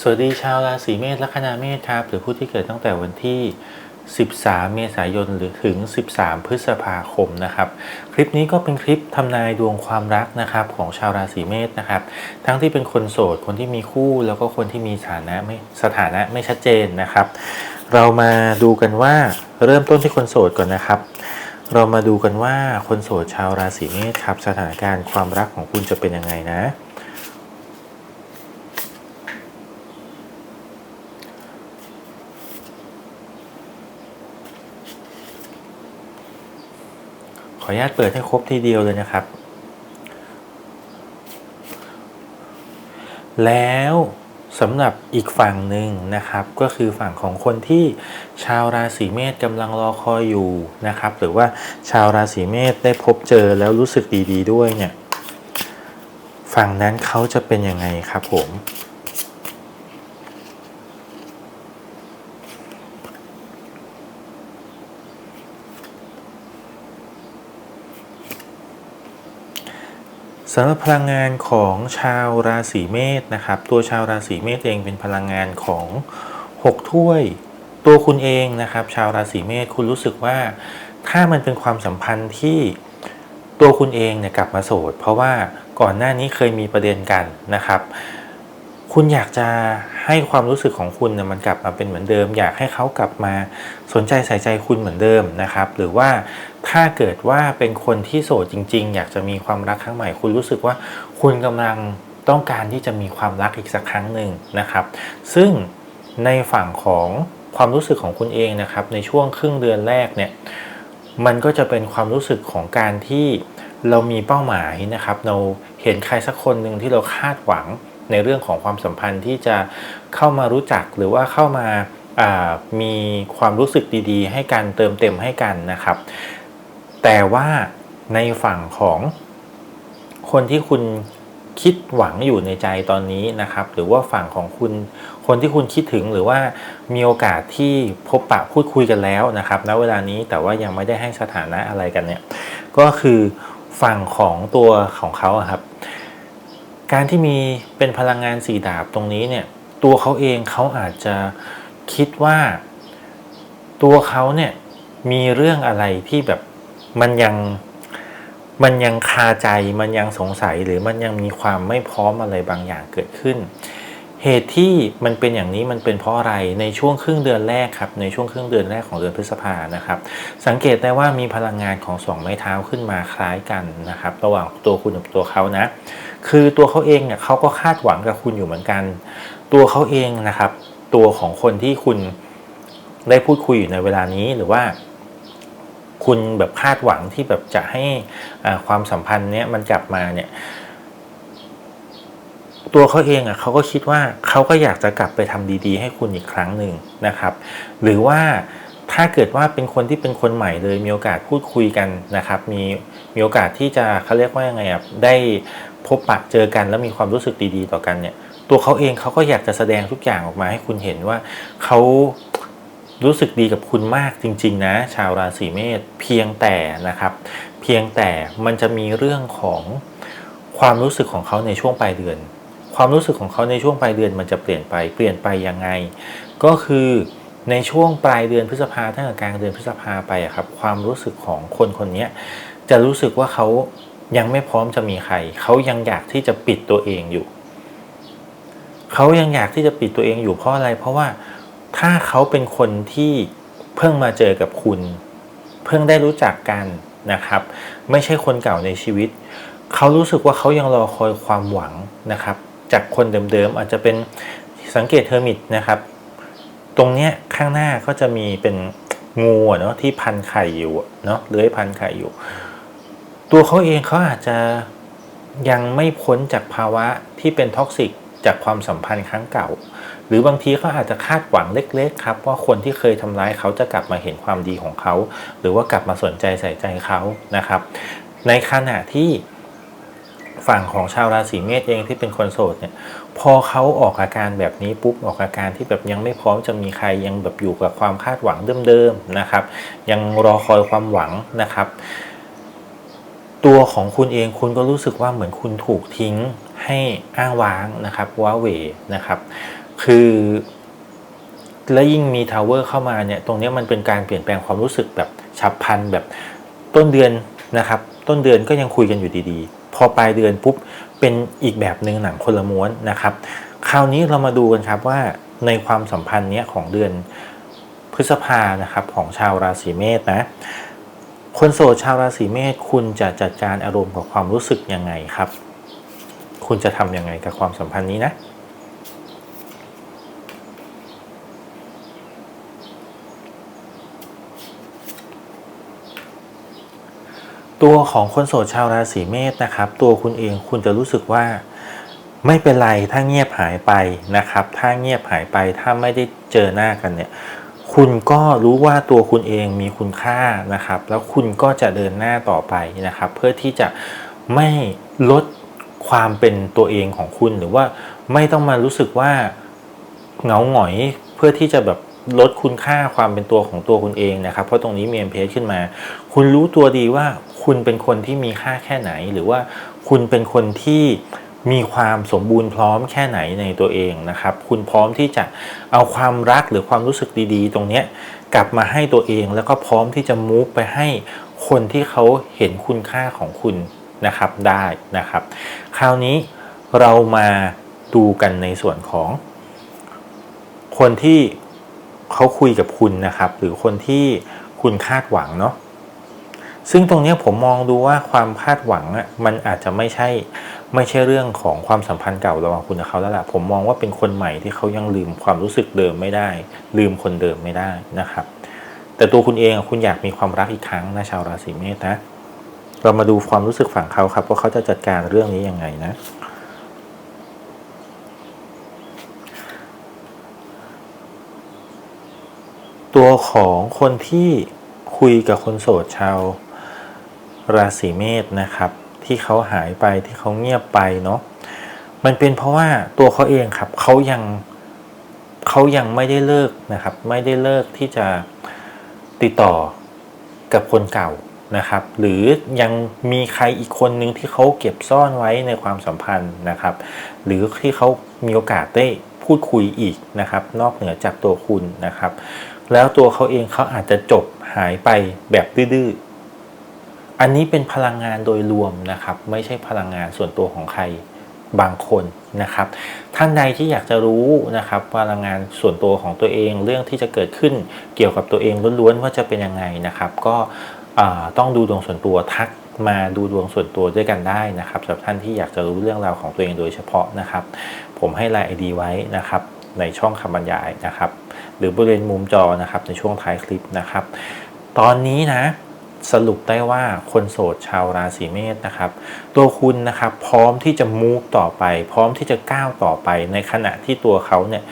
สวัสดีชาวราศีเมษลัคนาเมษครับ หรือผู้ที่เกิดตั้งแต่วันที่ 13 เมษายนหรือถึง 13 พฤษภาคมนะครับ คลิปนี้ก็เป็นคลิปทำนายดวงความรักนะครับของชาวราศีเมษนะครับ ทั้งที่เป็นคนโสด คนที่มีคู่ แล้วก็คนที่มีสถานะไม่สถานะไม่ชัดเจนนะครับ เรามาดูกันว่าเริ่มต้นที่คนโสดก่อนนะครับ เรามาดูกันว่าคนโสดชาวราศีเมษครับ สถานการณ์ความรักของคุณจะเป็นยังไงนะ ออนุญาตเปิดให้ครบทีเดียวเลยนะครับ แล้วสำหรับอีกฝั่งหนึ่งนะครับ ก็คือฝั่งของคนที่ชาวราศีเมษกำลังรอคอยอยู่นะครับ หรือว่าชาวราศีเมษได้พบเจอแล้วรู้สึกดี ๆด้วยเนี่ย ฝั่งนั้นเขาจะเป็นยังไงครับผม สำหรับพลังงานของชาวราศีเมษนะครับ ตัวชาวราศีเมษเองเป็นพลังงานของ 6 ถ้วย ตัวคุณเองนะครับ ชาวราศีเมษคุณรู้สึกว่า ถ้ามันเป็นความสัมพันธ์ที่ตัวคุณเองเนี่ยกลับมาโสด เพราะว่าก่อนหน้านี้เคยมีประเด็นกันนะครับ คุณอยากจะให้ความรู้สึกของคุณเนี่ยมันกลับมาเป็นเหมือนเดิม อยากให้เขากลับมาสนใจใส่ใจคุณเหมือนเดิมนะครับ หรือว่า ถ้าเกิดว่าเป็นคนที่โสดจริง ๆ อยากจะมีความรักครั้งใหม่ คุณรู้สึกว่าคุณกำลังต้องการที่จะมีความรักอีกสักครั้งหนึ่งนะครับ ซึ่งในฝั่งของความรู้สึกของคุณเองนะครับ ในช่วงครึ่งเดือนแรกเนี่ยมันก็จะเป็นความรู้สึกของการที่เรามีเป้าหมายนะครับ เราเห็นใครสักคนหนึ่งที่เราคาดหวังในเรื่องของความสัมพันธ์ที่จะเข้ามารู้จักหรือว่าเข้ามาามีความรู้สึกดีๆ ให้กันเติมเต็มให้กันนะครับ แต่ว่าในฝั่งของคนที่คุณคิดหวังอยู่ในใจตอนนี้นะครับ หรือว่าฝั่งของคุณคนที่คุณคิดถึงหรือว่ามีโอกาสที่พบปะพูดคุยกันแล้วนะครับณเวลานี้แต่ว่ายังไม่ได้ให้สถานะอะไรกันเนี่ยก็คือฝั่งของตัวของเขาครับ การที่มีเป็นพลังงานสีดาบตรงนี้เนี่ย ตัวเขาเองเขาอาจจะคิดว่า ตัวเขาเนี่ยมีเรื่องอะไรที่แบบ มันยังมันยังคาใจมันยังสงสัยหรือมันยังมีความไม่พร้อมอะไรบางอย่างเกิดขึ้น เหตุที่มันเป็นอย่างนี้มันเป็นเพราะอะไรในช่วงครึ่งเดือนแรกครับในช่วงครึ่งเดือนแรกของเดือนพฤษภานะครับ สังเกตได้ว่ามีพลังงานของสองไม้เท้าขึ้นมาคล้ายกันนะครับ ระหว่างตัวคุณกับตัวเขานะ คือตัวเขาเองเนี่ยเขาก็คาดหวังกับคุณอยู่เหมือนกัน ตัวเขาเองนะครับ ตัวของคนที่คุณได้พูดคุยอยู่ในเวลานี้หรือว่า คุณแบบคาดหวังที่แบบจะให้ความสัมพันธ์เนี้ยมันกลับมาเนี่ยตัวเขาเองอะเขาก็คิดว่าเขาก็อยากจะกลับไปทำดีๆ ให้คุณอีกครั้งหนึ่งนะครับ หรือว่าถ้าเกิดว่าเป็นคนที่เป็นคนใหม่เลยมีโอกาสพูดคุยกันนะครับ มีมีโอกาสที่จะเขาเรียกว่ายังไงอะได้พบปะเจอกันแล้วมีความรู้สึกดีๆ ต่อกันเนี่ย ตัวเขาเองเขาก็อยากจะแสดงทุกอย่างออกมาให้คุณเห็นว่าเขา รู้สึกดีกับคุณมากจริง ๆ นะ ชาวราศีเมษเพียงแต่นะครับ เพียงแต่มันจะมีเรื่องของความรู้สึกของเขาในช่วงปลายเดือน ความรู้สึกของเขาในช่วงปลายเดือนมันจะเปลี่ยนไปเปลี่ยนไปยังไง ก็คือในช่วงปลายเดือนพฤษภาตั้งแต่กลางเดือนพฤษภาไปครับความรู้สึกของคนคนนี้จะรู้สึกว่าเขายังไม่พร้อมจะมีใคร เขายังอยากที่จะปิดตัวเองอยู่ เขายังอยากที่จะปิดตัวเองอยู่เพราะอะไร เพราะว่า ถ้าเขาเป็นคนที่เพิ่งมาเจอกับคุณ เพิ่งได้รู้จักกันนะครับ ไม่ใช่คนเก่าในชีวิต เขารู้สึกว่าเขายังรอคอยความหวังนะครับ จากคนเดิมๆอาจจะเป็นสังเกตเทอร์มิตนะครับ ตรงเนี้ยข้างหน้าก็จะมีเป็นงูเนาะที่พันไข่อยู่เนาะเลื้อยพันไข่อยู่ ตัวเขาเองเขาอาจจะยังไม่พ้นจากภาวะที่เป็นท็อกซิกจากความสัมพันธ์ครั้งเก่า หรือบางทีเขาอาจจะคาดหวังเล็กๆครับว่าคนที่เคยทำร้ายเขาจะกลับมาเห็นความดีของเขา หรือว่ากลับมาสนใจใส่ใจเขานะครับ ในขณะที่ฝั่งของชาวราศีเมษเองที่เป็นคนโสดเนี่ยพอเขาออกอาการแบบนี้ปุ๊บออกอาการที่แบบยังไม่พร้อมจะมีใครยังแบบอยู่กับความคาดหวังเดิมๆนะครับ ยังรอคอยความหวังนะครับ ตัวของคุณเองคุณก็รู้สึกว่าเหมือนคุณถูกทิ้งให้อ้างว้างนะครับว้าเหวนะครับ คือและยิ่งมีทาวเวอร์เข้ามาเนี่ยตรงนี้มันเป็นการเปลี่ยนแปลงความรู้สึกแบบฉับพลันแบบต้นเดือนนะครับ ต้นเดือนก็ยังคุยกันอยู่ดีๆ พอปลายเดือนปุ๊บเป็นอีกแบบหนึ่งหนังคนละม้วนนะครับ คราวนี้เรามาดูกันครับว่าในความสัมพันธ์เนี้ยของเดือนพฤษภานะครับของชาวราศีเมษนะคนโสดชาวราศีเมษคุณจะจัดการอารมณ์กับความรู้สึกยังไงครับ คุณจะทำยังไงกับความสัมพันธ์นี้นะ ตัวของคนโสดชาวราศีเมษนะครับ ตัวคุณเองคุณจะรู้สึกว่าไม่เป็นไรถ้าเงียบหายไปนะครับ ถ้าเงียบหายไปถ้าไม่ได้เจอหน้ากันเนี่ยคุณก็รู้ว่าตัวคุณเองมีคุณค่านะครับ แล้วคุณก็จะเดินหน้าต่อไปนะครับ เพื่อที่จะไม่ลดความเป็นตัวเองของคุณหรือว่าไม่ต้องมารู้สึกว่าเหงาหงอยเพื่อที่จะแบบลดคุณค่าความเป็นตัวของตัวคุณเองนะครับ เพราะตรงนี้มี m p s ขึ้นมา คุณรู้ตัวดีว่าคุณเป็นคนที่มีค่าแค่ไหน หรือว่าคุณเป็นคนที่มีความสมบูรณ์พร้อมแค่ไหนในตัวเองนะครับ คุณพร้อมที่จะเอาความรักหรือความรู้สึกดีๆ ตรงนี้กลับมาให้ตัวเอง แล้วก็พร้อมที่จะมูฟไปให้คนที่เขาเห็นคุณค่าของคุณนะครับได้นะครับ คราวนี้เรามาดูกันในส่วนของ คนที่เขาคุยกับคุณนะครับ หรือคนที่คุณคาดหวังเนาะ ซึ่งตรงนี้ผมมองดูว่าความคาดหวังอะมันอาจจะไม่ใช่ไม่ใช่เรื่องของความสัมพันธ์เก่าระหว่างคุณกับเขาแล้วล่ะผมมองว่าเป็นคนใหม่ที่เขายังลืมความรู้สึกเดิมไม่ได้ ลืมคนเดิมไม่ได้นะครับ แต่ตัวคุณเองคุณอยากมีความรักอีกครั้งนะชาวราศีเมษนะเรามาดูความรู้สึกฝั่งเขาครับว่าเขาจะจัดการเรื่องนี้ยังไงนะตัวของคนที่คุยกับคนโสดชาว ราศีเมษนะครับ ที่เขาหายไปที่เขาเงียบไปเนาะมันเป็นเพราะว่าตัวเขาเองครับเขายังเขายังไม่ได้เลิกนะครับ ไม่ได้เลิกที่จะติดต่อกับคนเก่านะครับ หรือยังมีใครอีกคนนึงที่เขาเก็บซ่อนไว้ในความสัมพันธ์นะครับ หรือที่เขามีโอกาสได้พูดคุยอีกนะครับ นอกเหนือจากตัวคุณนะครับ แล้วตัวเขาเองเขาอาจจะจบหายไปแบบดื้อ อันนี้เป็นพลังงานโดยรวมนะครับ ไม่ใช่พลังงานส่วนตัวของใครบางคนนะครับ ท่านใดที่อยากจะรู้นะครับพลังงานส่วนตัวของตัวเองเรื่องที่จะเกิดขึ้นเกี่ยวกับตัวเองล้วนๆว่าจะเป็นยังไงนะครับ ก็ต้องดูดวงส่วนตัวทักมาดูดวงส่วนตัวด้วยกันได้นะครับสำหรับท่านที่อยากจะรู้เรื่องราวของตัวเองโดยเฉพาะนะครับ ผมให้รายไอดีไว้นะครับ ในช่องคำบรรยายนะครับ หรือบริเวณมุมจอนะครับในช่วงท้ายคลิปนะครับ ตอนนี้นะ สรุปได้ว่าคนโสดชาวราศีเมษนะครับ ตัวคุณนะครับพร้อมที่จะมูฟต่อไป พร้อมที่จะก้าวต่อไป ในขณะที่ตัวเขาเนี่ย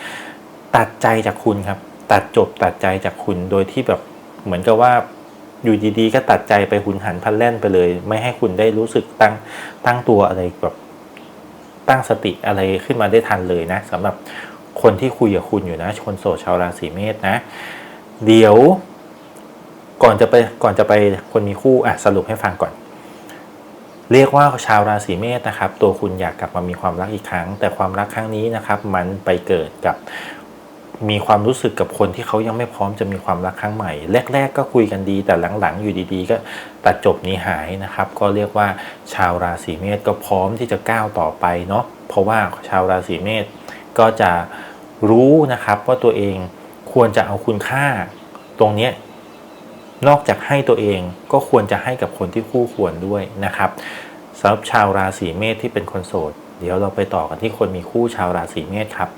ตัดใจจากคุณครับ ตัดจบตัดใจจากคุณโดยที่แบบเหมือนกับว่าอยู่ดีๆ ก็ตัดใจไปหุนหันพลันแล่นไปเลย ไม่ให้คุณได้รู้สึกตั้งตั้งตัวอะไรแบบตั้งสติอะไรขึ้นมาได้ทันเลยนะสำหรับคนที่คุยกับคุณอยู่นะคนโสดชาวราศีเมษนะ เดี๋ยว ก่อนจะไปก่อนจะไปคนมีคู่อะสรุปให้ฟังก่อน เรียกว่าชาวราศีเมษนะครับ ตัวคุณอยากกลับมามีความรักอีกครั้ง แต่ความรักครั้งนี้นะครับ มันไปเกิดกับมีความรู้สึกกับคนที่เขายังไม่พร้อมจะมีความรักครั้งใหม่ แรก ๆ ก็คุยกันดี แต่หลังๆ อยู่ดีๆ ก็ตัดจบหนี้หายนะครับ ก็เรียกว่าชาวราศีเมษก็พร้อมที่จะก้าวต่อไปเนาะเพราะว่าชาวราศีเมษก็จะรู้นะครับว่าตัวเองควรจะเอาคุณค่าตรงนี้ นอกจากให้ตัวเองก็ควรจะให้กับคนที่คู่ควรด้วยนะครับสำหรับชาวราศีเมษที่เป็นคนโสด เดี๋ยวเราไปต่อกันที่คนมีคู่ชาวราศีเมษครับ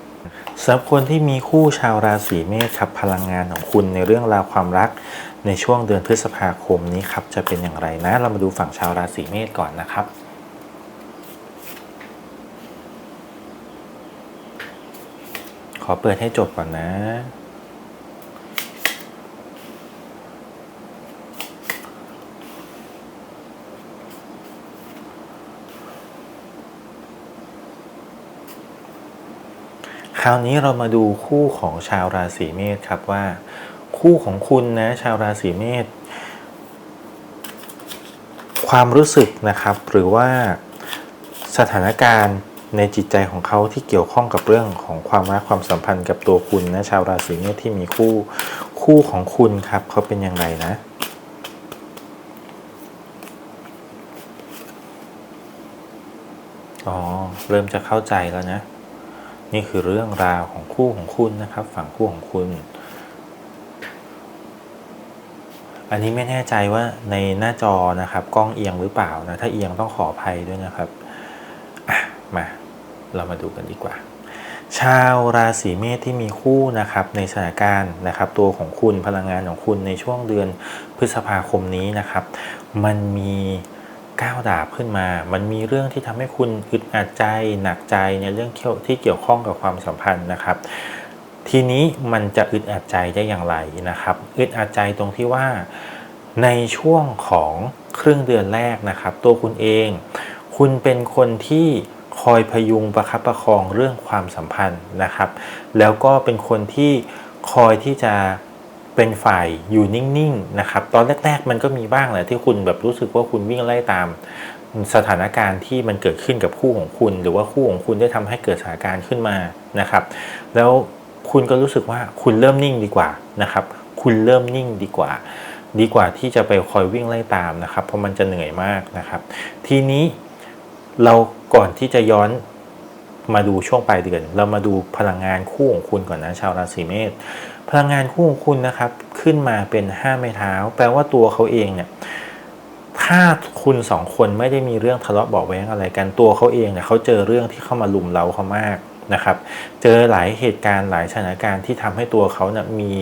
สำหรับคนที่มีคู่ชาวราศีเมษครับพลังงานของคุณในเรื่องราวความรักในช่วงเดือนพฤษภาคมนี้ครับจะเป็นอย่างไรนะ เรามาดูฝั่งชาวราศีเมษก่อนนะครับขอเปิดให้จบก่อนนะ ราวนี้เรามาดูคู่ของชาวราศีเมษครับว่า คู่ของคุณนะชาวราศีเมษความรู้สึกนะครับหรือว่าสถานการณ์ในจิตใจของเขาที่เกี่ยวข้องกับเรื่องของความรักความสัมพันธ์กับตัวคุณนะชาวราศีเมษที่มีคู่คู่ของคุณครับเขาเป็นอย่างไรนะอ๋อเริ่มจะเข้าใจแล้วนะ นี่คือเรื่องราวของคู่ของคุณนะครับ ฝั่งคู่ของคุณ อันนี้ไม่แน่ใจว่าในหน้าจอนะครับ กล้องเอียงหรือเปล่านะ ถ้าเอียงต้องขออภัยด้วยนะครับมาเรามาดูกันดีกว่า ชาวราศีเมษที่มีคู่นะครับในสถานการณ์นะครับ ตัวของคุณพลังงานของคุณในช่วงเดือนพฤษภาคมนี้นะครับ มันมี ก้าวดาบขึ้นมา มันมีเรื่องที่ทำให้คุณอึดอัดใจหนักใจในเรื่องที่เกี่ยวข้องกับความสัมพันธ์นะครับ ทีนี้มันจะอึดอัดใจได้อย่างไรนะครับ อึดอัดใจตรงที่ว่าในช่วงของครึ่งเดือนแรกนะครับ ตัวคุณเอง คุณเป็นคนที่คอยพยุงประคับประคองเรื่องความสัมพันธ์นะครับ แล้วก็เป็นคนที่คอยที่จะ เป็นฝ่ายอยู่นิ่งๆนะครับตอนแรก ๆ มันก็มีบ้างแหละที่คุณแบบรู้สึกว่าคุณวิ่งไล่ตามสถานการณ์ที่มันเกิดขึ้นกับคู่ของคุณ หรือว่าคู่ของคุณได้ทำให้เกิดสถานการณ์ขึ้นมานะครับ แล้วคุณก็รู้สึกว่าคุณเริ่มนิ่งดีกว่านะครับ คุณเริ่มนิ่งดีกว่า ดีกว่าที่จะไปคอยวิ่งไล่ตามนะครับ เพราะมันจะเหนื่อยมากนะครับ ทีนี้เราก่อนที่จะย้อนมาดูช่วงปลายเดือน เรามาดูพลังงานคู่ของคุณก่อนนะชาวราศีเมษ พลังงานคู่ของคุณนะครับ ขึ้นมาเป็นห้าไม้เท้า แปลว่าตัวเขาเองเนี่ยถ้าคุณสองคนไม่ได้มีเรื่องทะเลาะเบาะแว้งอะไรกันตัวเขาเองเนี่ยเขาเจอเรื่องที่เข้ามาลุมเล้าเขามากนะครับ เจอหลายเหตุการณ์หลายสถานการณ์ที่ทำให้ตัวเขาเนี่ยมี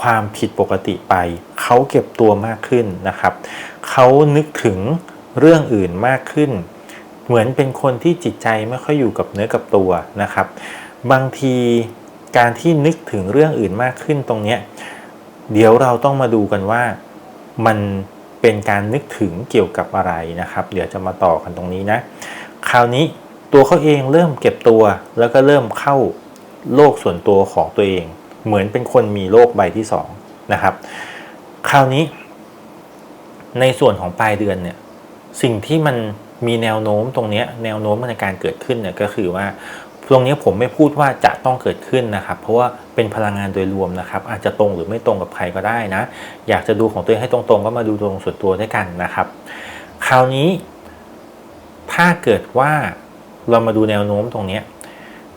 ความผิดปกติไป เขาเก็บตัวมากขึ้นนะครับ เขานึกถึงเรื่องอื่นมากขึ้น เหมือนเป็นคนที่จิตใจไม่ค่อยอยู่กับเนื้อกับตัวนะครับ บางที การที่นึกถึงเรื่องอื่นมากขึ้นตรงเนี้ยเดี๋ยวเราต้องมาดูกันว่ามันเป็นการนึกถึงเกี่ยวกับอะไรนะครับ เดี๋ยวจะมาต่อกันตรงนี้นะ คราวนี้ตัวเขาเองเริ่มเก็บตัว แล้วก็เริ่มเข้าโลกส่วนตัวของตัวเอง เหมือนเป็นคนมีโลกใบที่สองนะครับ คราวนี้ ในส่วนของปลายเดือนเนี่ยสิ่งที่มันมีแนวโน้มตรงนี้แนวโน้มในการเกิดขึ้นเนี่ยก็คือว่า ตรงนี้ผมไม่พูดว่าจะต้องเกิดขึ้นนะครับ เพราะว่าเป็นพลังงานโดยรวมนะครับ อาจจะตรงหรือไม่ตรงกับใครก็ได้นะ อยากจะดูของตัวเองให้ตรงๆ ก็มาดูตรงส่วนตัวด้วยกันนะครับ คราวนี้ ถ้าเกิดว่าเรามาดูแนวโน้มตรงนี้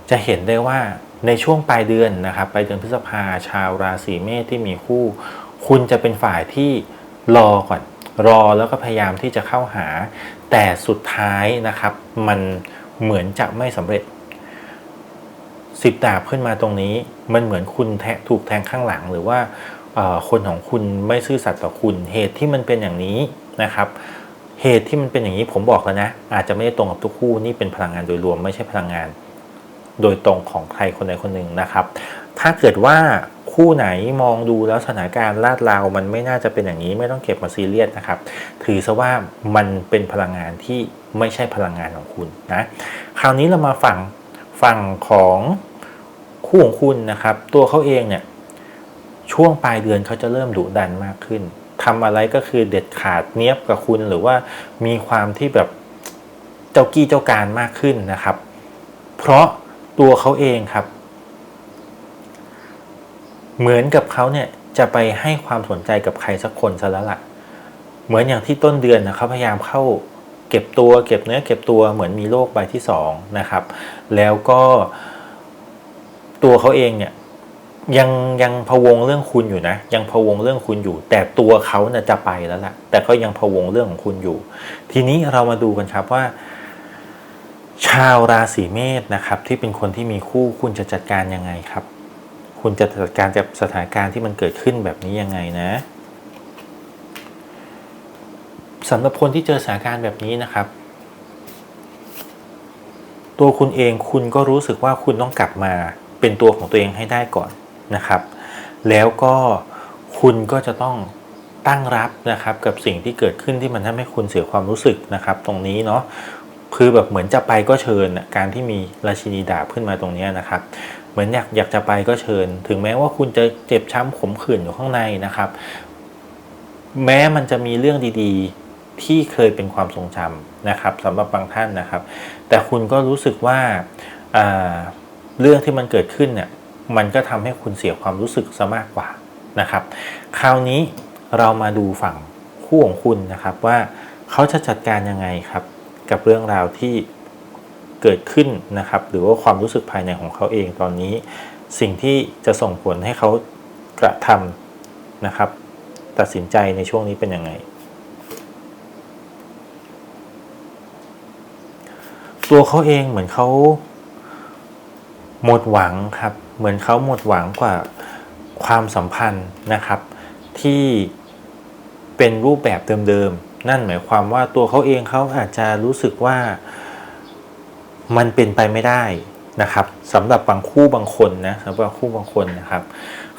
จะเห็นได้ว่าในช่วงปลายเดือนนะครับปลายเดือนพฤษภาชาวราศีเมษที่มีคู่ คุณจะเป็นฝ่ายที่รอก่อน รอแล้วก็พยายามที่จะเข้าหา แต่สุดท้ายนะครับ มันเหมือนจะไม่สำเร็จ สิบดาบขึ้นมาตรงนี้ มันเหมือนคุณแทะถูกแทงข้างหลัง หรือว่าคนของคุณไม่ซื่อสัตย์ต่อคุณ เหตุที่มันเป็นอย่างนี้นะครับเหตุที่มันเป็นอย่างนี้ผมบอกแล้วนะ อาจจะไม่ได้ตรงกับทุกคู่นี่เป็นพลังงานโดยรวมไม่ใช่พลังงาน โดยตรงของใครคนใดคนหนึ่งนะครับ ถ้าเกิดว่าคู่ไหนมองดูแล้วสถานการณ์ลาดราวมันไม่น่าจะเป็นอย่างนี้ไม่ต้องเก็บมาซีเรียสนะครับ ถือซะว่ามันเป็นพลังงานที่ไม่ใช่พลังงานของคุณนะคราวนี้เรามาฝั่งฝั่งของ คู่ของคุณนะครับ ตัวเขาเองเนี่ยช่วงปลายเดือนเขาจะเริ่มดุดันมากขึ้นทำอะไรก็คือเด็ดขาดเนี้ยบกับคุณหรือว่ามีความที่แบบเจ้ากี้เจ้าการมากขึ้นนะครับ เพราะตัวเขาเองครับ เหมือนกับเขาเนี่ยจะไปให้ความสนใจกับใครสักคนซะแล้วล่ะ เหมือนอย่างที่ต้นเดือนนะเขาพยายามเข้าเก็บตัวเก็บเนื้อเก็บตัวเหมือนมีโรคใบที่สองนะครับ แล้วก็ ตัวเขาเองเนี่ยยังยังพะวงเรื่องคุณอยู่นะ ยังพะวงเรื่องคุณอยู่ แต่ตัวเขาเนี่ยจะไปแล้วแหละแต่ก็ยังพะวงเรื่องของคุณอยู่ ทีนี้เรามาดูกันครับว่า ชาวราศีเมษนะครับ ที่เป็นคนที่มีคู่คุณจะจัดการยังไงครับ คุณจะจัดการกับสถานการณ์ที่มันเกิดขึ้นแบบนี้ยังไงนะสำหรับคนที่เจอสถานการณ์แบบนี้นะครับ ตัวคุณเองคุณก็รู้สึกว่าคุณต้องกลับมา เป็นตัวของตัวเองให้ได้ก่อนนะครับ แล้วก็คุณก็จะต้องตั้งรับนะครับกับสิ่งที่เกิดขึ้นที่มันทำให้คุณเสียความรู้สึกนะครับ ตรงนี้เนาะคือแบบเหมือนจะไปก็เชิญการที่มีราชินีดาบขึ้นมาตรงนี้นะครับ เหมือนอยากอยากจะไปก็เชิญ ถึงแม้ว่าคุณจะเจ็บช้ำขมขื่นอยู่ข้างในนะครับ แม้มันจะมีเรื่องดีๆที่เคยเป็นความทรงจำนะครับสำหรับบางท่านนะครับ แต่คุณก็รู้สึกว่า เรื่องที่มันเกิดขึ้นเนี่ยมันก็ทำให้คุณเสียความรู้สึกซะมากกว่านะครับ คราวนี้เรามาดูฝั่งคู่ของคุณนะครับว่าเขาจะจัดการยังไงครับ กับเรื่องราวที่เกิดขึ้นนะครับ หรือว่าความรู้สึกภายในของเขาเองตอนนี้ สิ่งที่จะส่งผลให้เขากระทำนะครับ ตัดสินใจในช่วงนี้เป็นยังไง ตัวเขาเองเหมือนเขา หมดหวังครับ เหมือนเขาหมดหวังกว่าความสัมพันธ์นะครับ ที่เป็นรูปแบบเดิมๆ นั่นหมายความว่าตัวเขาเองเขาอาจจะรู้สึกว่ามันเป็นไปไม่ได้นะครับสำหรับบางคู่บางคนนะสำหรับบางคู่บางคนนะครับ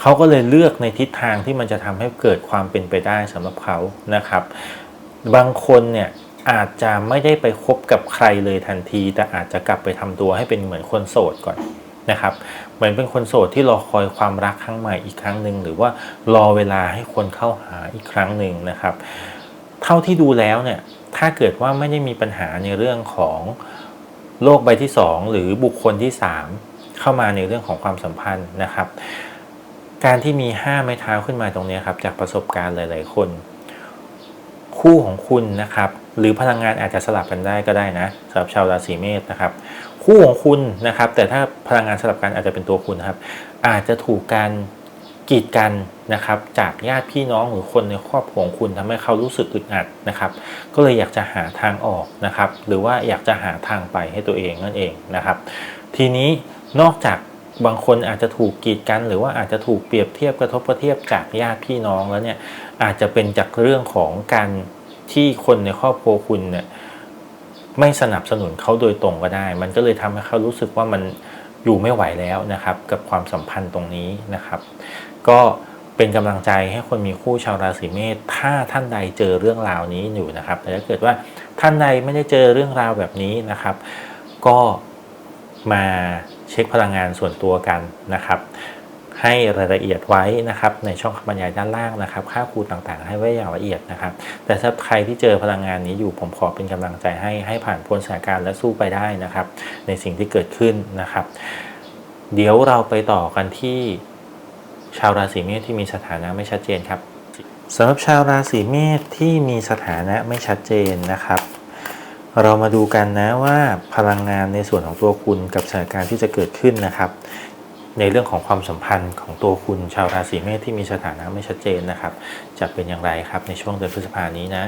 เขาก็เลยเลือกในทิศทางที่มันจะทำให้เกิดความเป็นไปได้สำหรับเขานะครับ บางคนเนี่ยอาจจะไม่ได้ไปคบกับใครเลยทันที แต่อาจจะกลับไปทำตัวให้เป็นเหมือนคนโสดก่อน นะครับเหมือนเป็นคนโสดที่รอคอยความรักครั้งใหม่อีกครั้งหนึ่งหรือว่ารอเวลาให้คนเข้าหาอีกครั้งหนึ่งนะครับ เท่าที่ดูแล้วเนี่ยถ้าเกิดว่าไม่ได้มีปัญหาในเรื่องของโลกใบที่ 2 หรือบุคคลที่ 3 เข้ามาในเรื่องของความสัมพันธ์นะครับ การที่มี 5 ไม้เท้าขึ้นมาตรงนี้ครับจากประสบการณ์หลาย ๆ คน คู่ของคุณนะครับ หรือพลังงานอาจจะสลับกันได้ก็ได้นะสำหรับชาวราศีเมษนะครับ คู่ของคุณนะครับ แต่ถ้าพลังงานสลับกันอาจจะเป็นตัวคุณนะครับ อาจจะถูกการกีดกันนะครับ จากญาติพี่น้องหรือคนในครอบครัวของคุณทำให้เขารู้สึกอึดอัดนะครับ ก็เลยอยากจะหาทางออกนะครับ หรือว่าอยากจะหาทางไปให้ตัวเองนั่นเองนะครับ ทีนี้นอกจากบางคนอาจจะถูกกีดกันหรือว่าอาจจะถูกเปรียบเทียบกระทบกระเทียบจากญาติพี่น้องแล้วเนี่ยอาจจะเป็นจากเรื่องของการที่คนในครอบครัวคุณเนี่ย ไม่สนับสนุนเขาโดยตรงก็ได้ มันก็เลยทำให้เขารู้สึกว่ามันอยู่ไม่ไหวแล้วนะครับ กับความสัมพันธ์ตรงนี้นะครับ ก็เป็นกำลังใจให้คนมีคู่ชาวราศีเมษถ้าท่านใดเจอเรื่องราวนี้อยู่นะครับ แต่ถ้าเกิดว่าท่านใดไม่ได้เจอเรื่องราวแบบนี้นะครับ ก็มาเช็คพลังงานส่วนตัวกันนะครับ ให้รายละเอียดไว้นะครับในช่องคำบรรยายด้านล่างนะครับ ค่าครูต่างๆ ให้ไว้อย่างละเอียดนะครับ แต่ถ้าใครที่เจอพลังงานนี้อยู่ผมขอเป็นกำลังใจให้ให้ผ่านพ้นสถานการณ์และสู้ไปได้นะครับ ในสิ่งที่เกิดขึ้นนะครับ เดี๋ยวเราไปต่อกันที่ชาวราศีเมษที่มีสถานะไม่ชัดเจนครับสำหรับชาวราศีเมษที่มีสถานะไม่ชัดเจนนะครับ เรามาดูกันนะว่าพลังงานในส่วนของตัวคุณกับสถานการณ์ที่จะเกิดขึ้นนะครับ ในเรื่องของความสัมพันธ์ของตัวคุณชาวราศีเมษที่มีสถานะไม่ชัดเจนนะครับ จะเป็นอย่างไรครับในช่วงเดือนพฤษภานี้นะ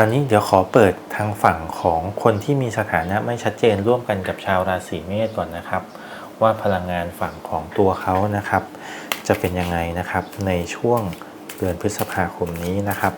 ราวนี้เดี๋ยวขอเปิดทางฝั่งของคนที่มีสถานะไม่ชัดเจนร่วมกันกับชาวราศีเมษก่อนนะครับ ว่าพลังงานฝั่งของตัวเขานะครับ จะเป็นยังไงนะครับในช่วงเดือนพฤษภาคมนี้นะครับ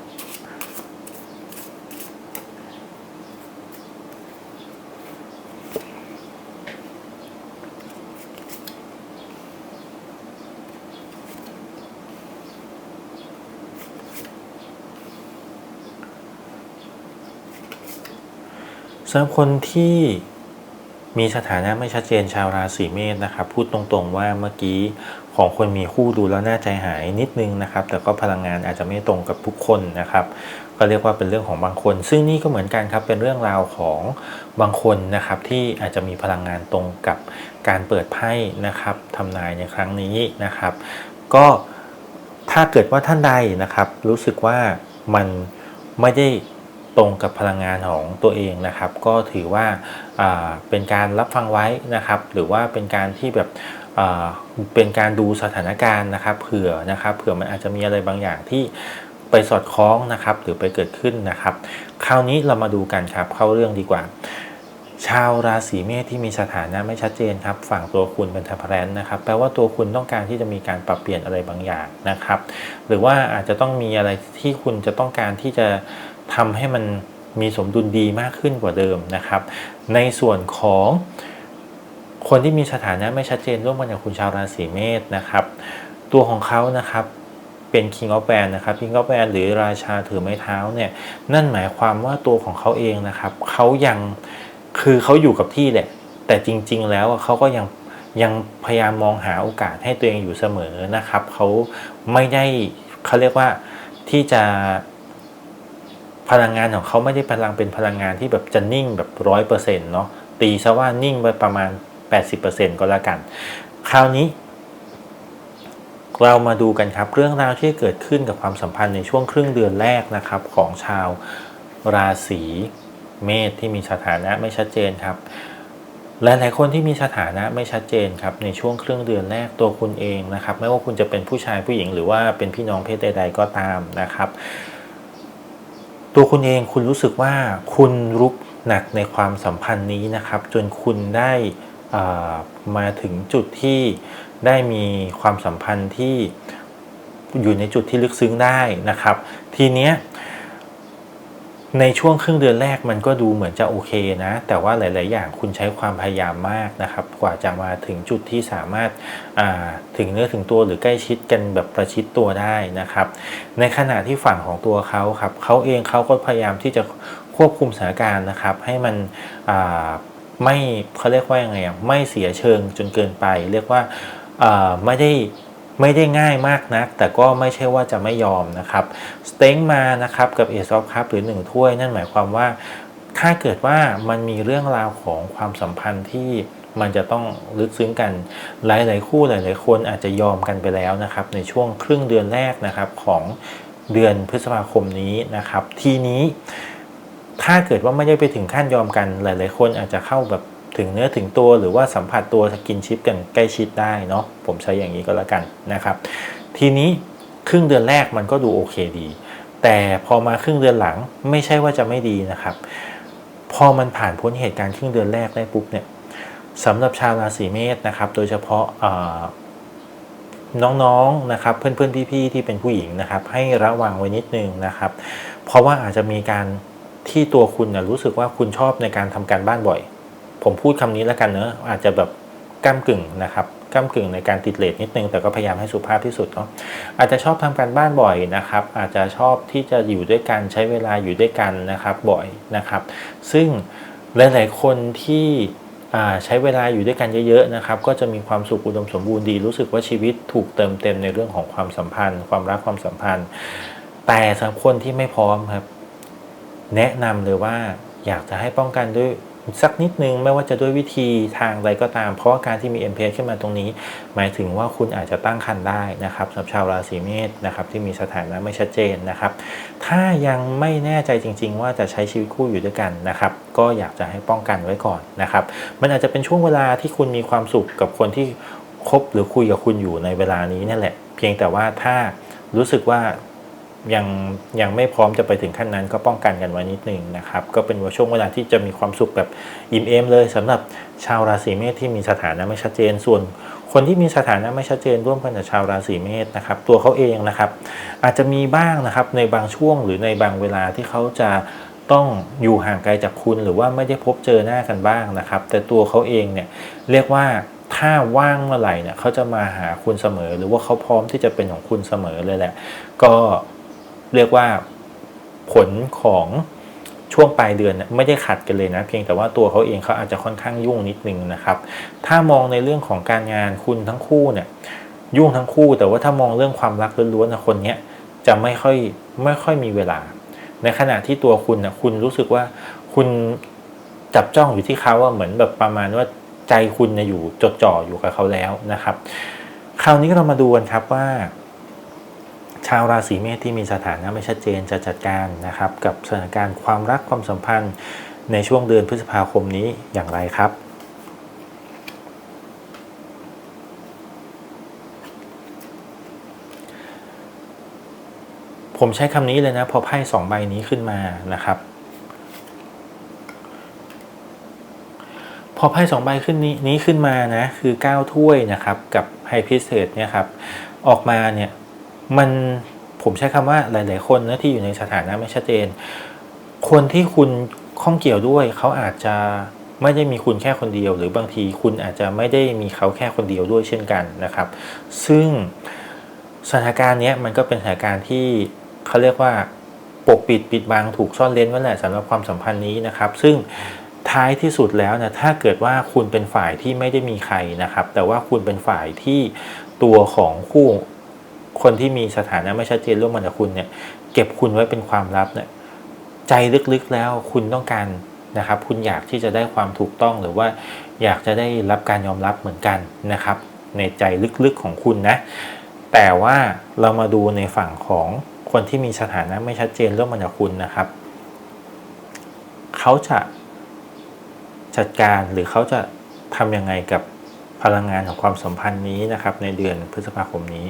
สำหรับคนที่มีสถานะไม่ชัดเจนชาวราศีเมษนะครับ พูดตรงๆว่าเมื่อกี้ของคนมีคู่ดูแล้วน่าใจหายนิดนึงนะครับ แต่ก็พลังงานอาจจะไม่ตรงกับทุกคนนะครับ ก็เรียกว่าเป็นเรื่องของบางคน ซึ่งนี่ก็เหมือนกันครับเป็นเรื่องราวของบางคนนะครับ ที่อาจจะมีพลังงานตรงกับการเปิดไพ่นะครับทำนายในครั้งนี้นะครับ ก็ถ้าเกิดว่าท่านใดนะครับ รู้สึกว่ามันไม่ได้ ตรงกับพลังงานของตัวเองนะครับ ก็ถือว่าาเป็นการรับฟังไว้นะครับ หรือว่าเป็นการที่แบบเป็นการดูสถานการณ์นะครับ เผื่อนะครับ เผื่อมันอาจจะมีอะไรบางอย่างที่ไปสอดคล้องนะครับ หรือไปเกิดขึ้นนะครับ คราวนี้เรามาดูกันครับเข้าเรื่องดีกว่าชาวราศีเมษที่มีสถานะไม่ชัดเจนครับ ฝั่งตัวคุณเป็นทัพแรนนะครับ แปลว่าตัวคุณต้องการที่จะมีการปรับเปลี่ยนอะไรบางอย่างนะครับ หรือว่าอาจจะต้องมีอะไรที่คุณจะต้องการที่จะ ทำให้มันมีสมดุลดีมากขึ้นกว่าเดิมนะครับ ในส่วนของคนที่มีสถานะไม่ชัดเจนร่วมกันกับคุณชาวราศีเมษนะครับ ตัวของเขานะครับเป็น King of w a n นะครับ King of w a n หรือราชาถือไม้เท้าเนี่ยนั่นหมายความว่าตัวของเขาเองนะครับเขายังคือเขาอยู่กับที่แหละ แต่จริง ๆ แล้วเขาก็ยังยังพยายามมองหาโอกาสให้ตัวเองอยู่เสมอนะครับเขาไม่ได้เขาเรียกว่าที่จะ พลังงานของเขาไม่ได้พลังเป็นพลังงานที่แบบจะนิ่งแบบร้อยเปอร์เซ็นต์เนาะตีซะว่านิ่งไปประมาณ 80%ก็แล้วกัน คราวนี้ เรามาดูกันครับเรื่องราวที่เกิดขึ้นกับความสัมพันธ์ในช่วงครึ่งเดือนแรกนะครับ ของชาวราศีเมษที่มีสถานะไม่ชัดเจนครับหลายๆคนที่มีสถานะไม่ชัดเจนครับในช่วงครึ่งเดือนแรกตัวคุณเองนะครับ ไม่ว่าคุณจะเป็นผู้ชายผู้หญิงหรือว่าเป็นพี่น้องเพศใด ๆ ก็ตามนะครับ ตัวคุณเองคุณรู้สึกว่าคุณรุกหนักในความสัมพันธ์นี้นะครับ จนคุณได้มาถึงจุดที่ได้มีความสัมพันธ์ที่อยู่ในจุดที่ลึกซึ้งได้นะครับ ทีเนี้ย ในช่วงครึ่งเดือนแรกมันก็ดูเหมือนจะโอเคนะ แต่ว่าหลาย ๆ อย่างคุณใช้ความพยายามมากนะครับ กว่าจะมาถึงจุดที่สามารถถึงเนื้อถึงตัวหรือใกล้ชิดกันแบบประชิดตัวได้นะครับ ในขณะที่ฝั่งของตัวเขาครับเขาเองเขาก็พยายามที่จะควบคุมสถานการณ์นะครับ ให้มันไม่เขาเรียกว่ายังไงไม่เสียเชิงจนเกินไป เรียกว่าไม่ได้ ไม่ได้ง่ายมากนัก แต่ก็ไม่ใช่ว่าจะไม่ยอมนะครับสเต็งมานะครับกับเอซอฟคัพหรือหนึ่งถ้วย นั่นหมายความว่า ถ้าเกิดว่ามันมีเรื่องราวของความสัมพันธ์ที่มันจะต้องลึกซึ้งกันหลาย ๆ คู่หลาย ๆ คนอาจจะยอมกันไปแล้วนะครับ ในช่วงครึ่งเดือนแรกนะครับของเดือนพฤษภาคมนี้นะครับ ทีนี้ถ้าเกิดว่าไม่ได้ไปถึงขั้นยอมกันหลาย ๆ คนอาจจะเข้าแบบ ถึงเนื้อถึงตัวหรือว่าสัมผัสตัวสกินชิปกันใกล้ชิดได้เนาะผมใช้อย่างนี้ก็แล้วกันนะครับ ทีนี้ครึ่งเดือนแรกมันก็ดูโอเคดี แต่พอมาครึ่งเดือนหลังไม่ใช่ว่าจะไม่ดีนะครับ พอมันผ่านพ้นเหตุการณ์ครึ่งเดือนแรกได้ปุ๊บเนี่ยสำหรับชาวราศีเมษนะครับ โดยเฉพาะน้องๆนะครับเพื่อนๆพี่ๆที่เป็นผู้หญิงนะครับ ให้ระวังไว้นิดนึงนะครับ เพราะว่าอาจจะมีการที่ตัวคุณนะรู้สึกว่าคุณชอบในการทำการบ้านบ่อย ผมพูดคำนี้แล้วกันเนอะอาจจะแบบก้ามกึ่งนะครับก้ามกึ่งในการติดเลทนิดนึง แต่ก็พยายามให้สุภาพที่สุดเนาะอาจจะชอบทำการบ้านบ่อยนะครับ อาจจะชอบที่จะอยู่ด้วยกันใช้เวลาอยู่ด้วยกันนะครับบ่อยนะครับ ซึ่งหลาย ๆ คนที่ใช้เวลาอยู่ด้วยกันเยอะๆนะครับ ก็จะมีความสุขอุดมสมบูรณ์ดี รู้สึกว่าชีวิตถูกเติมเต็มในเรื่องของความสัมพันธ์ ความรักความสัมพันธ์ แต่สำหรับคนที่ไม่พร้อมครับ แนะนำเลยว่าอยากจะให้ป้องกันด้วย สักนิดนึงไม่ว่าจะด้วยวิธีทางใดก็ตาม เพราะว่าการที่มี m p s ขึ้นมาตรงนี้ หมายถึงว่าคุณอาจจะตั้งครรภ์ได้นะครับสำหรับชาวราศีเมษนะครับที่มีสถานะไม่ชัดเจนนะครับ ถ้ายังไม่แน่ใจจริง ๆ ว่าจะใช้ชีวิตคู่อยู่ด้วยกันนะครับก็อยากจะให้ป้องกันไว้ก่อนนะครับ มันอาจจะเป็นช่วงเวลาที่คุณมีความสุขกับคนที่คบหรือคุยกับคุณอยู่ในเวลานี้นั่นแหละ เพียงแต่ว่าถ้ารู้สึกว่า ยังยังไม่พร้อมจะไปถึงขั้นนั้นก็ป้องกันกันไว้นิดนึงนะครับก็เป็นว่าช่วงเวลาที่จะมีความสุขแบบอิ่มเอมเลยสำหรับชาวราศีเมษที่มีสถานะไม่ชัดเจนส่วน คนที่มีสถานะไม่ชัดเจนร่วมกันกับชาวราศีเมษนะครับตัวเขาเองนะครับอาจจะมีบ้างนะครับในบางช่วงหรือในบางเวลาที่เขาจะต้องอยู่ห่างไกลจากคุณหรือว่าไม่ได้พบเจอหน้ากันบ้างนะครับ แต่ตัวเขาเองเนี่ยเรียกว่าถ้าว่างเมื่อไหร่เนี่ยเขาจะมาหาคุณเสมอ หรือว่าเขาพร้อมที่จะเป็นของคุณเสมอเลยแหละ ก็ เรียกว่าผลของช่วงปลายเดือนไม่ได้ขัดกันเลยนะ เพียงแต่ว่าตัวเขาเองเขาอาจจะค่อนข้างยุ่งนิดนึงนะครับ ถ้ามองในเรื่องของการงานคุณทั้งคู่เนี่ยยุ่งทั้งคู่ แต่ว่าถ้ามองเรื่องความรักล้วนๆนะคนเนี้ยจะไม่ค่อยไม่ค่อยมีเวลา ในขณะที่ตัวคุณนะคุณรู้สึกว่าคุณจับจ้องอยู่ที่เขาว่าเหมือนแบบประมาณว่าใจคุณเนี่ยอยู่จดจ่ออยู่กับเขาแล้วนะครับ คราวนี้เรามาดูกันครับว่า ชาวราศีเมษที่มีสถานะไม่ชัดเจนจะจัดการนะครับกับสถานการณ์ความรักความสัมพันธ์ในช่วงเดือนพฤษภาคมนี้อย่างไรครับ ผมใช้คำนี้เลยนะพอไพ่สองใบนี้ขึ้นมานะครับ พอไพ่สองใบขึ้นนี้นี้ขึ้นมานะคือ 9 ถ้วยนะครับกับไฮพิเศษเนี่ยครับออกมาเนี่ย มันผมใช้คำว่าหลาย ๆ คนนะที่อยู่ในสถานะไม่ชัดเจน คนที่คุณข้องเกี่ยวด้วยเขาอาจจะไม่ได้มีคุณแค่คนเดียว หรือบางทีคุณอาจจะไม่ได้มีเขาแค่คนเดียวด้วยเช่นกันนะครับ ซึ่งสถานการณ์นี้มันก็เป็นสถานการณ์ที่เขาเรียกว่าปกปิดปิดบังถูกซ่อนเร้นไว้แหละสำหรับความสัมพันธ์นี้นะครับ ซึ่งท้ายที่สุดแล้วนะถ้าเกิดว่าคุณเป็นฝ่ายที่ไม่ได้มีใครนะครับ แต่ว่าคุณเป็นฝ่ายที่ตัวของคู่ คนที่มีสถานะไม่ชัดเจนร่วมกันกับคุณเนี่ยเก็บคุณไว้เป็นความลับเนี่ยใจลึกๆแล้วคุณต้องการนะครับ คุณอยากที่จะได้ความถูกต้องหรือว่าอยากจะได้รับการยอมรับเหมือนกันนะครับ ในใจลึกๆของคุณนะ แต่ว่าเรามาดูในฝั่งของคนที่มีสถานะไม่ชัดเจนร่วมกันกับคุณนะครับ เขาจะจัดการหรือเขาจะทำยังไงกับพลังงานของความสัมพันธ์นี้นะครับ ในเดือนพฤษภาคมนี้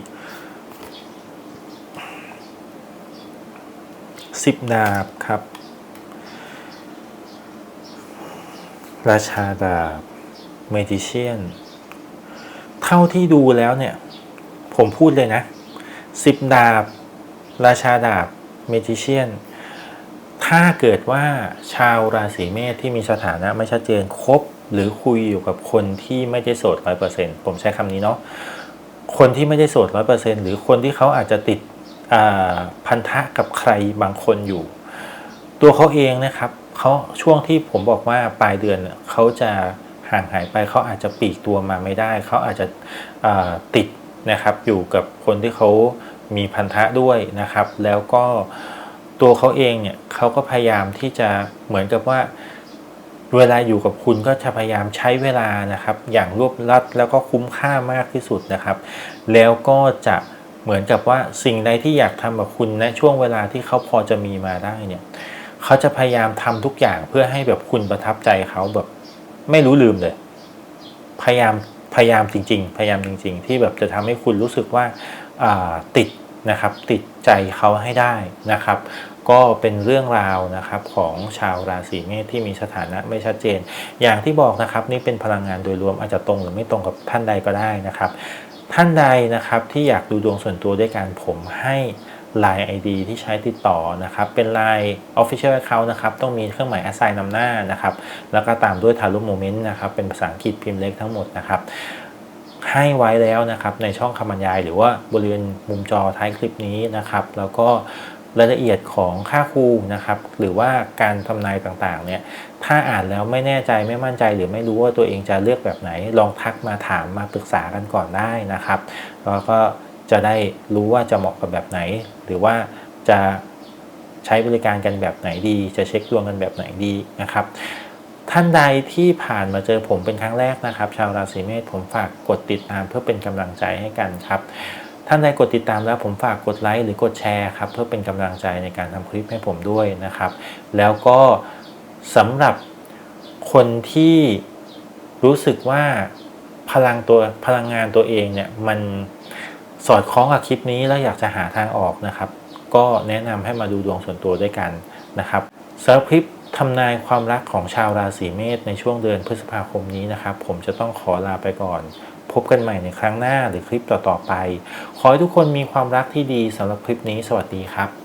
สิบดาบครับ ราชาดาบเมดิเชียน เท่าที่ดูแล้วเนี่ย ผมพูดเลยนะสิบดาบ ราชาดาบเมจิเชียน ถ้าเกิดว่าชาวราศีเมษที่มีสถานะไม่ชัดเจนคบหรือคุยอยู่กับคนที่ไม่ได้โสดร้อยเปอร์เซ็นผมใช้คำนี้เนาะคนที่ไม่ได้โสดร้อยเปอร์เซ็นหรือคนที่เขาอาจจะติด พันธะกับใครบางคนอยู่ ตัวเขาเองนะครับเขาช่วงที่ผมบอกว่าปลายเดือนเขาจะห่างหายไปเขาอาจจะปีกตัวมาไม่ได้ เขาอาจจะติดนะครับอยู่กับคนที่เขามีพันธะด้วยนะครับ แล้วก็ตัวเขาเองเนี่ยเขาก็พยายามที่จะเหมือนกับว่า เวลาอยู่กับคุณก็จะพยายามใช้เวลานะครับ อย่างรวบรัดแล้วก็คุ้มค่ามากที่สุดนะครับ แล้วก็จะ เหมือนกับว่าสิ่งใดที่อยากทำกับคุณในช่วงเวลาที่เขาพอจะมีมาได้เนี่ยเขาจะพยายามทำทุกอย่างเพื่อให้แบบคุณประทับใจเขาแบบไม่รู้ลืมเลย พยายามพยายามจริง ๆ พยายามจริง ๆ ที่แบบจะทำให้คุณรู้สึกว่าอ่าติดนะครับติดใจเขาให้ได้นะครับ ก็เป็นเรื่องราวนะครับของชาวราศีเมษที่มีสถานะไม่ชัดเจน อย่างที่บอกนะครับนี่เป็นพลังงานโดยรวมอาจจะตรงหรือไม่ตรงกับท่านใดก็ได้นะครับ ท่านใดนะครับที่อยากดูดวงส่วนตัวด้วยการผมให้ Line ID ที่ใช้ติดต่อนะครับ เป็น Line Official Account นะครับ ต้องมีเครื่องหมาย assign นำหน้านะครับ แล้วก็ตามด้วย t a r o t Moment นะครับ เป็นภาษาอังกฤษพิมพ์เล็กทั้งหมดนะครับให้ไว้แล้วนะครับในช่องคำบรรยาย หรือว่าบริเวณมุมจอท้ายคลิปนี้นะครับ แล้วก็รายละเอียดของค่าครูนะครับ หรือว่าการทำนายต่างๆเนี่ย ถ้าอ่านแล้วไม่แน่ใจไม่มั่นใจ หรือไม่รู้ว่าตัวเองจะเลือกแบบไหน ลองทักมาถามมาปรึกษากันก่อนได้นะครับแล้วก็จะได้รู้ว่าจะเหมาะกับแบบไหน หรือว่าจะใช้บริการกันแบบไหนดี จะเช็คดวงกันแบบไหนดีนะครับ ท่านใดที่ผ่านมาเจอผมเป็นครั้งแรกนะครับ ชาวราศีเมษผมฝากกดติดตามเพื่อเป็นกำลังใจให้กันครับท่านใดกดติดตามแล้วผมฝากกดไลค์หรือกดแชร์ครับเพื่อเป็นกำลังใจในการทำคลิปให้ผมด้วยนะครับ แล้วก็ สำหรับคนที่รู้สึกว่าพลังตัวพลังงานตัวเองเนี่ย มันสอดคล้องกับคลิปนี้แล้วอยากจะหาทางออกนะครับ ก็แนะนำให้มาดูดวงส่วนตัวด้วยกันนะครับสำหรับคลิปทำนายความรักของชาวราศีเมษในช่วงเดือนพฤษภาคมนี้นะครับ ผมจะต้องขอลาไปก่อน พบกันใหม่ในครั้งหน้าหรือคลิปต่อๆไป ขอให้ทุกคนมีความรักที่ดีสำหรับคลิปนี้ สวัสดีครับ